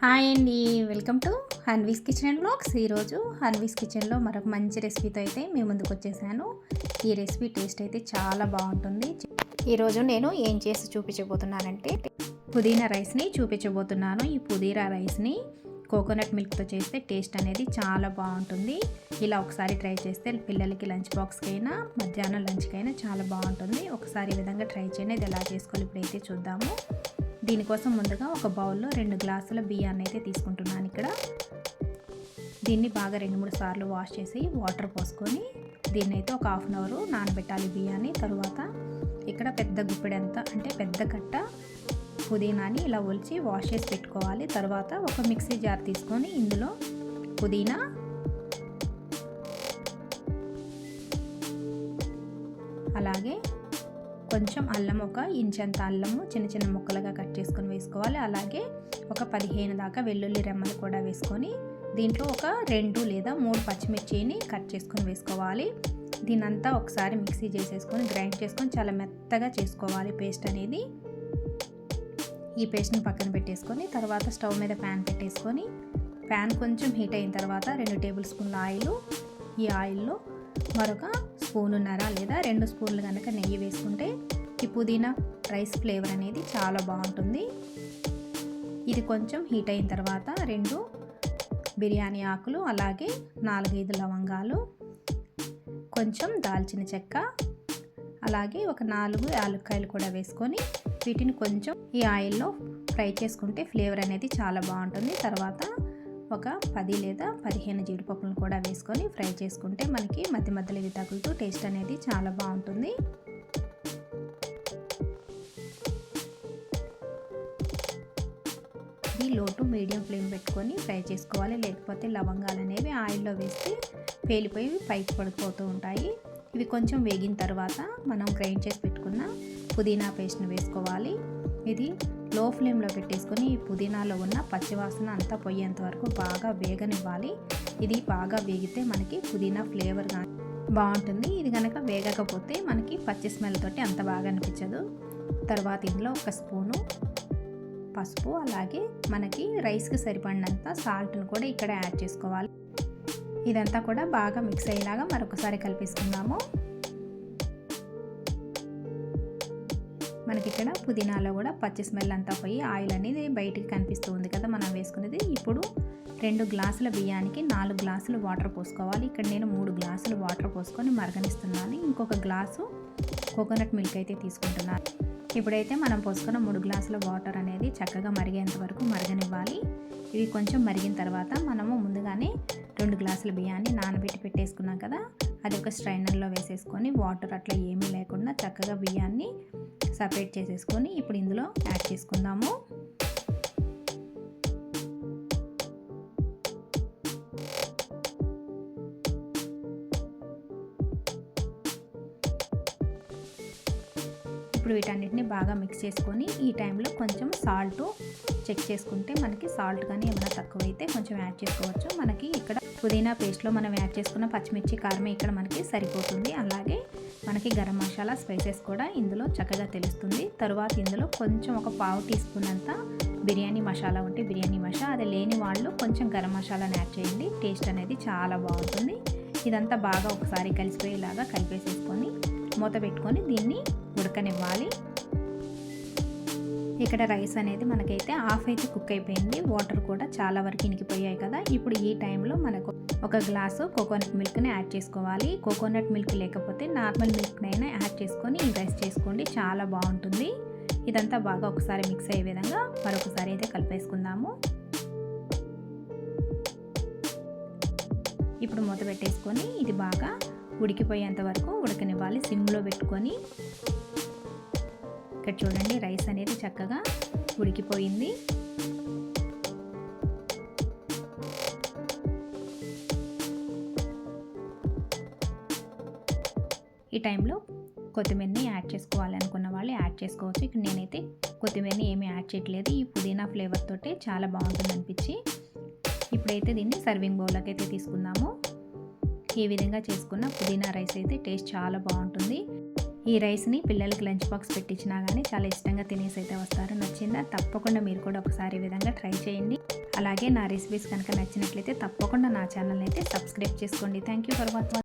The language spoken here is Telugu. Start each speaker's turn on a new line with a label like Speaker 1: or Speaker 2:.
Speaker 1: హాయ్ అండి welcome to Hanvi's kitchen and blogs. ఈరోజు హన్వీస్ కిచెన్లో మరొక మంచి రెసిపీతో అయితే మీ ముందుకు వచ్చేసాను. ఈ రెసిపీ టేస్ట్ అయితే చాలా బాగుంటుంది. ఈరోజు నేను ఏం చేసి చూపించబోతున్నానంటే పుదీనా రైస్ని చూపించబోతున్నాను. ఈ పుదీనా రైస్ని కోకోనట్ మిల్క్తో చేస్తే టేస్ట్ అనేది చాలా బాగుంటుంది. ఇలా ఒకసారి ట్రై చేస్తే పిల్లలకి లంచ్ బాక్స్కి అయినా మధ్యాహ్నం లంచ్కి అయినా చాలా బాగుంటుంది. ఒకసారి ఈ విధంగా ట్రై చేయండి. ఇది ఎలా చేసుకోవాలి ఇప్పుడైతే చూద్దాము. దీనికోసం ముందుగా ఒక బౌల్లో రెండు గ్లాసుల బియ్యాన్ని అయితే తీసుకుంటున్నాను ఇక్కడ. దీన్ని బాగా రెండు మూడు సార్లు వాష్ చేసి వాటర్ పోసుకొని దీన్ని అయితే ఒక హాఫ్ అన్ అవర్ నానబెట్టాలి బియ్యాన్ని. తరువాత ఇక్కడ పెద్ద గుప్పెడంత అంటే పెద్ద కట్ట పుదీనాని ఇలా ఒలిచి వాష్ చేసి పెట్టుకోవాలి. తర్వాత ఒక మిక్సీ జార్ తీసుకొని ఇందులో పుదీనా కొంచెం అల్లం ఒక ఇంచంత అల్లము చిన్న చిన్న ముక్కలుగా కట్ చేసుకొని వేసుకోవాలి. అలాగే ఒక పదిహేను దాకా వెల్లుల్లి రెమ్మలు కూడా వేసుకొని దీంట్లో ఒక రెండు లేదా మూడు పచ్చిమిర్చిని కట్ చేసుకొని వేసుకోవాలి. దీనంతా ఒకసారి మిక్సీ చేసేసుకొని గ్రైండ్ చేసుకొని చాలా మెత్తగా చేసుకోవాలి పేస్ట్ అనేది. ఈ పేస్ట్ని పక్కన పెట్టేసుకొని తర్వాత స్టవ్ మీద ప్యాన్ పెట్టేసుకొని ప్యాన్ కొంచెం హీట్ అయిన తర్వాత రెండు టేబుల్ స్పూన్ల ఆయిల్. ఈ ఆయిల్లో మరొక స్పూనున్నర లేదా రెండు స్పూన్లు కనుక నెయ్యి వేసుకుంటే ఈ పుదీనా రైస్ ఫ్లేవర్ అనేది చాలా బాగుంటుంది. ఇది కొంచెం హీట్ అయిన తర్వాత రెండు బిర్యానీ ఆకులు అలాగే నాలుగైదు లవంగాలు కొంచెం దాల్చిన చెక్క అలాగే ఒక నాలుగు యాలక్కాయలు కూడా వేసుకొని వీటిని కొంచెం ఈ ఆయిల్లో ఫ్రై చేసుకుంటే ఫ్లేవర్ అనేది చాలా బాగుంటుంది. తర్వాత ఒక పది లేదా పదిహేను జీడిపప్పులను కూడా వేసుకొని ఫ్రై చేసుకుంటే మనకి మధ్య మధ్యలో ఇవి తగులుతూ టేస్ట్ అనేది చాలా బాగుంటుంది. ఇది లో టు మీడియం ఫ్లేమ్ పెట్టుకొని ఫ్రై చేసుకోవాలి. లేకపోతే లవంగాలు అనేవి ఆయిల్లో వేస్తే పేలిపోయి పైకి పడిపోతూ ఉంటాయి. ఇవి కొంచెం వేగిన తర్వాత మనం గ్రైండ్ చేసి పెట్టుకున్న పుదీనా పేస్ట్ని వేసుకోవాలి. ఇది లో ఫ్లేమ్లో పెట్టేసుకొని ఈ పుదీనాలో ఉన్న పచ్చివాసన అంతా పోయేంత వరకు బాగా వేగనివ్వాలి. ఇది బాగా వేగితే మనకి పుదీనా ఫ్లేవర్ కానీ బాగుంటుంది. ఇది కనుక వేగకపోతే మనకి పచ్చి స్మెల్ తోటి అంత బాగా అనిపించదు. తర్వాత ఇందులో ఒక స్పూను పసుపు అలాగే మనకి రైస్కి సరిపడినంత సాల్ట్ను కూడా ఇక్కడ యాడ్ చేసుకోవాలి. ఇదంతా కూడా బాగా మిక్స్ అయ్యేలాగా మరొకసారి కలిపేసుకుందాము. మనకి ఇక్కడ పుదీనాలో కూడా పచ్చి స్మెల్ అంతా పోయి ఆయిల్ అనేది బయటికి కనిపిస్తూ ఉంది కదా మనం వేసుకునేది ఇప్పుడు రెండు గ్లాసుల బియ్యానికి నాలుగు గ్లాసులు వాటర్ పోసుకోవాలి. ఇక్కడ నేను మూడు గ్లాసులు వాటర్ పోసుకొని మరగనిస్తున్నాను. ఇంకొక గ్లాసు కోకోనట్ మిల్క్ అయితే తీసుకుంటున్నాను. ఇప్పుడైతే మనం పోసుకున్న మూడు గ్లాసుల వాటర్ అనేది చక్కగా మరిగేంత వరకు మరగనివ్వాలి. ఇవి కొంచెం మరిగిన తర్వాత మనము ముందుగానే రెండు గ్లాసుల బియ్యాన్ని నానబెట్టి పెట్టేసుకున్నాం కదా అది ఒక స్ట్రైనర్లో వేసేసుకొని వాటర్ అట్లా ఏమీ లేకుండా చక్కగా బియ్యాన్ని సపరేట్ చేసేసుకొని ఇప్పుడు ఇందులో యాడ్ చేసుకుందాము. ఇప్పుడు వీటన్నిటిని బాగా మిక్స్ చేసుకొని ఈ టైంలో కొంచెం సాల్ట్ చెక్ చేసుకుంటే మనకి సాల్ట్ కానీ ఏమైనా తక్కువైతే కొంచెం యాడ్ చేసుకోవచ్చు. మనకి ఇక్కడ పుదీనా పేస్ట్లో మనం యాడ్ చేసుకున్న పచ్చిమిర్చి కారం ఇక్కడ మనకి సరిపోతుంది. అలాగే మనకి గరం మసాలా స్పైసెస్ కూడా ఇందులో చక్కగా తెలుస్తుంది. తరువాత ఇందులో కొంచెం ఒక పావు టీ స్పూన్ అంతా బిర్యానీ మసాలా ఉంటే బిర్యానీ మసాలా అది లేని వాళ్ళు కొంచెం గరం మసాలాని యాడ్ చేయండి. టేస్ట్ అనేది చాలా బాగుంటుంది. ఇదంతా బాగా ఒకసారి కలిసిపోయేలాగా కలిపేసేసుకొని మూత పెట్టుకొని దీన్ని ఉడకనివ్వాలి. ఇక్కడ రైస్ అనేది మనకైతే హాఫ్ అయితే కుక్ అయిపోయింది. వాటర్ కూడా చాలా వరకు ఇనికిపోయాయి కదా. ఇప్పుడు ఈ టైంలో మనకు ఒక గ్లాసు కోకోనట్ మిల్క్ని యాడ్ చేసుకోవాలి. కోకోనట్ మిల్క్ లేకపోతే నార్మల్ మిల్క్నైనా యాడ్ చేసుకొని ఈ రైస్ చేసుకోండి. చాలా బాగుంటుంది. ఇదంతా బాగా ఒకసారి మిక్స్ అయ్యే విధంగా మరొకసారి అయితే కలిపేసుకుందాము. ఇప్పుడు మూత పెట్టేసుకొని ఇది బాగా ఉడికిపోయేంత వరకు ఉడకనివ్వాలి. సిమ్లో పెట్టుకొని ఇక్కడ చూడండి రైస్ అనేది చక్కగా ఉడికిపోయింది. ఈ టైంలో కొత్తిమీరని యాడ్ చేసుకోవాలి అనుకున్న వాళ్ళు యాడ్ చేసుకోవచ్చు. ఇక్కడ నేనైతే కొత్తిమీరని ఏమీ యాడ్ చేయట్లేదు. ఈ పుదీనా ఫ్లేవర్ తోటే చాలా బాగుంటుంది అనిపించి. ఇప్పుడైతే దీన్ని సర్వింగ్ బౌల్లోకి అయితే తీసుకుందాము. ఈ విధంగా చేసుకున్న పుదీనా రైస్ అయితే టేస్ట్ చాలా బాగుంటుంది. ఈ రైస్ని పిల్లలకి లంచ్ బాక్స్ పెట్టించినా కానీ చాలా ఇష్టంగా తినేసి అయితే వస్తారు. నచ్చిందా? తప్పకుండా మీరు కూడా ఒకసారి ఈ విధంగా ట్రై చేయండి. అలాగే నా రెసిపీస్ కనుక నచ్చినట్లయితే తప్పకుండా నా ఛానల్ అయితే సబ్స్క్రైబ్ చేసుకోండి. Thank you for watching